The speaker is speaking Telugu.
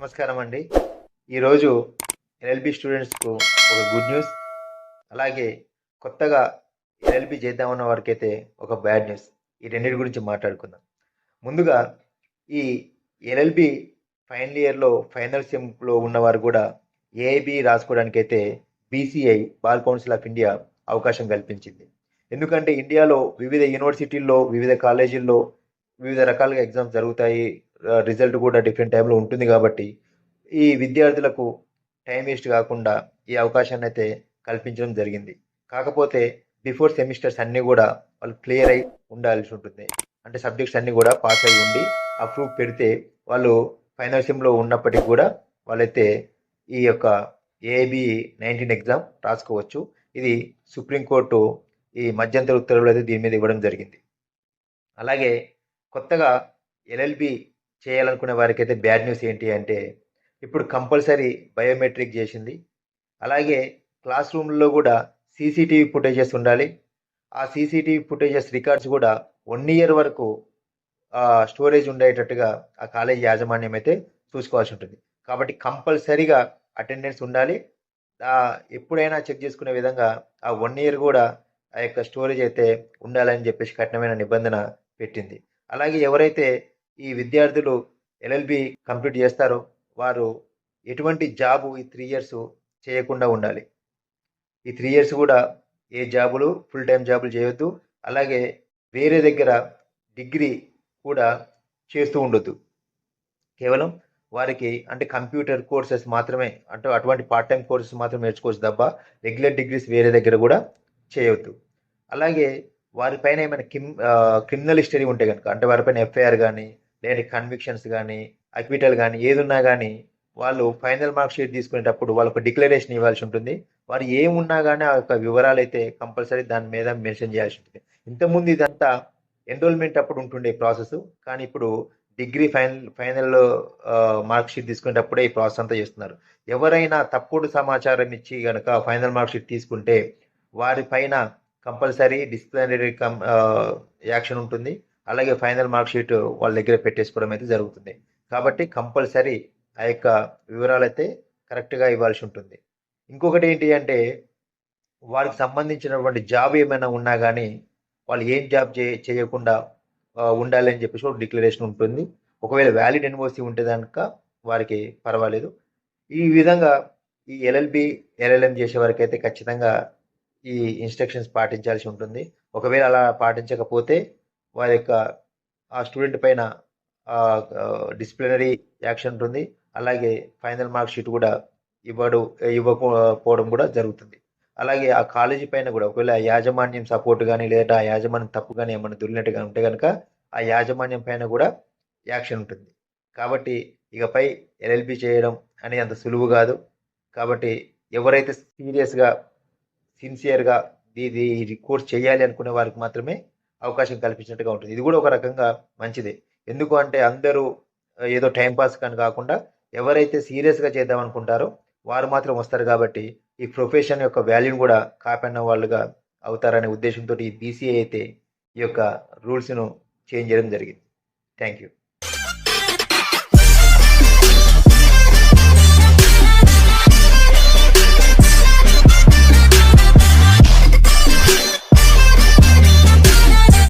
నమస్కారం అండి ఈరోజు ఎల్ఎల్బి స్టూడెంట్స్కు ఒక గుడ్ న్యూస్. అలాగే కొత్తగా ఎల్ఎల్బి చేద్దామన్న వారికైతే ఒక బ్యాడ్ న్యూస్. ఈ రెండింటి గురించి మాట్లాడుకుందాం. ముందుగా ఈ ఎల్ఎల్బి ఫైనల్ ఇయర్లో ఫైనల్ సెమ్లో ఉన్నవారు కూడా AIB రాసుకోవడానికైతే BCI bar council of India అవకాశం కల్పించింది. ఎందుకంటే ఇండియాలో వివిధ యూనివర్సిటీల్లో వివిధ కాలేజీల్లో వివిధ రకాలుగా ఎగ్జామ్స్ జరుగుతాయి. రిజల్ట్ కూడా డిఫరెంట్ టైంలో ఉంటుంది కాబట్టి ఈ విద్యార్థులకు టైం వేస్ట్ కాకుండా ఈ అవకాశాన్ని అయితే కల్పించడం జరిగింది. కాకపోతే బిఫోర్ సెమిస్టర్స్ అన్నీ కూడా వాళ్ళు క్లియర్ అయి ఉండాల్సి ఉంటుంది. అంటే సబ్జెక్ట్స్ అన్నీ కూడా పాస్ అయి ఉండి ఆ ప్రూఫ్ పెడితే వాళ్ళు ఫైనల్ సెమ్లో ఉన్నప్పటికీ కూడా వాళ్ళైతే ఈ యొక్క ఏబి నైన్టీన్ ఎగ్జామ్ రాసుకోవచ్చు. ఇది సుప్రీంకోర్టు ఈ మధ్యంతర ఉత్తర్వులు అయితే దీని మీద ఇవ్వడం జరిగింది. అలాగే కొత్తగా ఎల్ఎల్బి చేయాలనుకునే వారికి అయితే బ్యాడ్ న్యూస్ ఏంటి అంటే ఇప్పుడు కంపల్సరీ బయోమెట్రిక్ చేసింది. అలాగే క్లాస్ రూమ్లో కూడా సీసీటీవీ ఫుటేజెస్ ఉండాలి. ఆ సీసీటీవీ ఫుటేజెస్ రికార్డ్స్ కూడా వన్ ఇయర్ వరకు స్టోరేజ్ ఉండేటట్టుగా ఆ కాలేజ్ యాజమాన్యం అయితే చూసుకోవాల్సి ఉంటుంది. కాబట్టి కంపల్సరీగా అటెండెన్స్ ఉండాలి. ఎప్పుడైనా చెక్ చేసుకునే విధంగా ఆ వన్ ఇయర్ కూడా ఆ యొక్క స్టోరేజ్ అయితే ఉండాలని చెప్పేసి కఠినమైన నిబంధన పెట్టింది. అలాగే ఎవరైతే ఈ విద్యార్థులు ఎల్ఎల్బి కంప్లీట్ చేస్తారో వారు ఎటువంటి జాబు ఈ త్రీ ఇయర్స్ చేయకుండా ఉండాలి. ఈ త్రీ ఇయర్స్ కూడా ఏ జాబులు ఫుల్ టైం జాబులు చేయొద్దు. అలాగే వేరే దగ్గర డిగ్రీ కూడా చేస్తూ ఉండొద్దు. కేవలం వారికి అంటే కంప్యూటర్ కోర్సెస్ మాత్రమే అంటే అటువంటి పార్ట్ టైం కోర్సెస్ మాత్రం నేర్చుకోవచ్చు తప్ప రెగ్యులర్ డిగ్రీస్ వేరే దగ్గర కూడా చేయవద్దు అలాగే వారిపైన ఏమైనా కిమ్ క్రిమినల్ హిస్టరీ ఉంటే కనుక అంటే వారిపైన ఎఫ్ఐఆర్ కానీ లేని కన్విక్షన్స్ కానీ అక్విటల్ కానీ ఏది ఉన్నా కానీ వాళ్ళు ఫైనల్ మార్క్ షీట్ తీసుకునేటప్పుడు వాళ్ళకు డిక్లరేషన్ ఇవ్వాల్సి ఉంటుంది. వారు ఏమున్నా కానీ ఆ యొక్క వివరాలు అయితే కంపల్సరీ దాని మీద మెన్షన్ చేయాల్సి ఉంటుంది. ఇంతకుముందు ఇదంతా ఎన్రోల్మెంట్ అప్పుడు ఉంటుండే ప్రాసెస్ కానీ ఇప్పుడు degree final final mark sheet తీసుకునేటప్పుడే ఈ ప్రాసెస్ అంతా చేస్తున్నారు. ఎవరైనా తప్పుడు సమాచారం ఇచ్చి కనుక ఫైనల్ మార్క్ షీట్ తీసుకుంటే వారి పైన కంపల్సరీ డిసిప్లినరీ కం యాక్షన్ ఉంటుంది. అలాగే ఫైనల్ మార్క్ షీట్ వాళ్ళ దగ్గర పెట్టేసుకోవడం అయితే జరుగుతుంది. కాబట్టి కంపల్సరీ ఆ యొక్క వివరాలు అయితే కరెక్ట్గా ఇవ్వాల్సి ఉంటుంది. ఇంకొకటి ఏంటి అంటే వారికి సంబంధించినటువంటి జాబ్ ఏమైనా ఉన్నా కానీ వాళ్ళు ఏం జాబ్ చే చేయకుండా ఉండాలి అని చెప్పేసి ఒక డిక్లరేషన్ ఉంటుంది. ఒకవేళ వ్యాలిడ్ ఎన్ఓసి ఉంటే కనుక వారికి పర్వాలేదు. ఈ విధంగా ఈ ఎల్ఎల్బి ఎల్ఎల్ఎం చేసే వారికి అయితే ఖచ్చితంగా ఈ ఇన్స్ట్రక్షన్స్ పాటించాల్సి ఉంటుంది. ఒకవేళ అలా పాటించకపోతే వారి యొక్క ఆ స్టూడెంట్ పైన డిసిప్లినరీ యాక్షన్ ఉంటుంది. అలాగే ఫైనల్ మార్క్ షీట్ కూడా ఇవ్వడు ఇవ్వకపోవడం కూడా జరుగుతుంది. అలాగే ఆ కాలేజీ పైన కూడా ఒకవేళ యాజమాన్యం సపోర్ట్ కానీ లేదా ఆ యాజమాన్యం తప్పు కానీ ఏమైనా దొరికినట్టుగా ఉంటే కనుక ఆ యాజమాన్యం పైన కూడా యాక్షన్ ఉంటుంది. కాబట్టి ఇకపై ఎల్ఎల్బి చేయడం అనేది అంత సులువు కాదు. కాబట్టి ఎవరైతే సీరియస్గా సిన్సియర్గా ఇది ఇది కోర్స్ చేయాలి అనుకునే వారికి మాత్రమే అవకాశం కల్పించినట్టుగా ఉంటుంది. ఇది కూడా ఒక రకంగా మంచిదే. ఎందుకు అంటే అందరూ ఏదో టైంపాస్ కానీ కాకుండా ఎవరైతే సీరియస్గా చేద్దాం అనుకుంటారో వారు మాత్రం వస్తారు కాబట్టి ఈ ప్రొఫెషన్ యొక్క వాల్యూని కూడా కాపాడిన వాళ్ళుగా అవుతారనే ఉద్దేశంతో ఈ బీసీఏ అయితే ఈ యొక్క రూల్స్ను చేంజ్ చేయడం జరిగింది. Thank you.